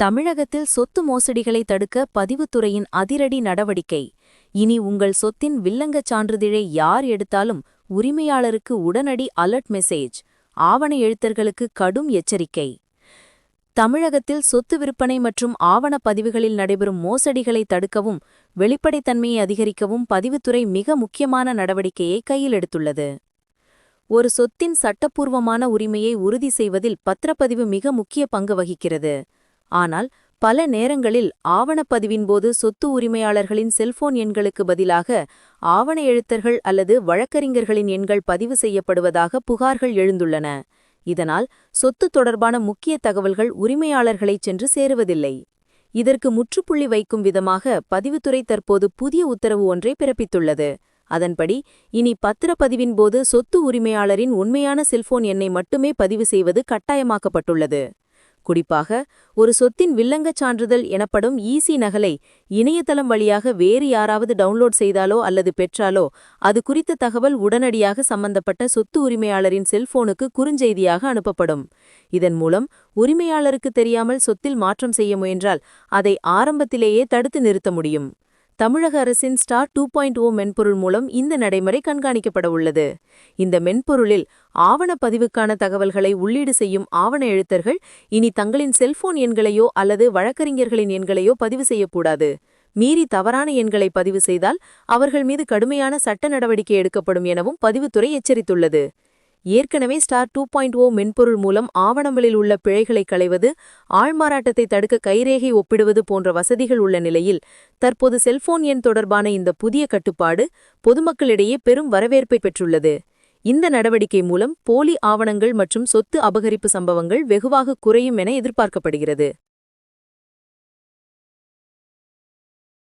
தமிழகத்தில் சொத்து மோசடிகளை தடுக்க பதிவுத்துறையின் அதிரடி நடவடிக்கை. இனி உங்கள் சொத்தின் வில்லங்கச் சான்றிதழை யார் எடுத்தாலும் உரிமையாளருக்கு உடனடி அலர்ட் மெசேஜ். ஆவண எழுத்தர்களுக்கு கடும் எச்சரிக்கை. தமிழகத்தில் சொத்து விற்பனை மற்றும் ஆவணப் பதிவுகளில் நடைபெறும் மோசடிகளை தடுக்கவும் வெளிப்படைத்தன்மையை அதிகரிக்கவும் பதிவுத்துறை மிக முக்கியமான நடவடிக்கையை கையில் எடுத்துள்ளது. ஒரு சொத்தின் சட்டப்பூர்வமான உரிமையை உறுதி செய்வதில் பத்திரப்பதிவு மிக முக்கிய பங்கு வகிக்கிறது. ஆனால் பல நேரங்களில் ஆவணப்பதிவின் போது சொத்து உரிமையாளர்களின் செல்போன் எண்களுக்கு பதிலாக ஆவண எழுத்தர்கள் அல்லது வழக்கறிஞர்களின் எண்கள் பதிவு செய்யப்படுவதாக புகார்கள் எழுந்துள்ளன. இதனால் சொத்து தொடர்பான முக்கிய தகவல்கள் உரிமையாளர்களைச் சென்று சேருவதில்லை. இதற்கு முற்றுப்புள்ளி வைக்கும் விதமாக பதிவுத்துறை தற்போது புதிய உத்தரவு ஒன்றை பிறப்பித்துள்ளது. அதன்படி இனி பத்திரப்பதிவின் போது சொத்து உரிமையாளரின் உண்மையான செல்போன் எண்ணை மட்டுமே பதிவு செய்வது கட்டாயமாக்கப்பட்டுள்ளது. குறிப்பாக ஒரு சொத்தின் வில்லங்கச் சான்றிதழ் எனப்படும் ஈசி நகலை இணையதளம் வழியாக வேறு யாராவது டவுன்லோட் செய்தாலோ அல்லது பெற்றாலோ அது குறித்த தகவல் உடனடியாக சம்பந்தப்பட்ட சொத்து உரிமையாளரின் செல்போனுக்கு குறுஞ்செய்தியாக அனுப்பப்படும். இதன் மூலம் உரிமையாளருக்கு தெரியாமல் சொத்தில் மாற்றம் செய்ய முயன்றால் அதை ஆரம்பத்திலேயே தடுத்து நிறுத்த முடியும். தமிழக அரசின் ஸ்டார் டூ பாயிண்ட் ஓ மென்பொருள் மூலம் இந்த நடைமுறை கண்காணிக்கப்பட உள்ளது. இந்த மென்பொருளில் ஆவணப்பதிவுக்கான தகவல்களை உள்ளீடு செய்யும் ஆவண எழுத்தர்கள் இனி தங்களின் செல்போன் எண்களையோ அல்லது வழக்கறிஞர்களின் எண்களையோ பதிவு செய்யக்கூடாது. மீறி தவறான எண்களை பதிவு செய்தால் அவர்கள் மீது கடுமையான சட்ட நடவடிக்கை எடுக்கப்படும் எனவும் பதிவுத்துறை எச்சரித்துள்ளது. ஏற்கனவே ஸ்டார் டூ பாயிண்ட் ஓ மென்பொருள் மூலம் ஆவணங்களில் உள்ள பிழைகளை களைவது ஆழ்மாறாட்டத்தை தடுக்க கைரேகை ஒப்பிடுவது போன்ற வசதிகள் உள்ள நிலையில் தற்போது செல்போன் எண் தொடர்பான இந்த புதிய கட்டுப்பாடு பொதுமக்களிடையே பெரும் வரவேற்பை பெற்றுள்ளது. இந்த நடவடிக்கை மூலம் போலி ஆவணங்கள் மற்றும் சொத்து அபகரிப்பு சம்பவங்கள் வெகுவாக குறையும் என எதிர்பார்க்கப்படுகிறது.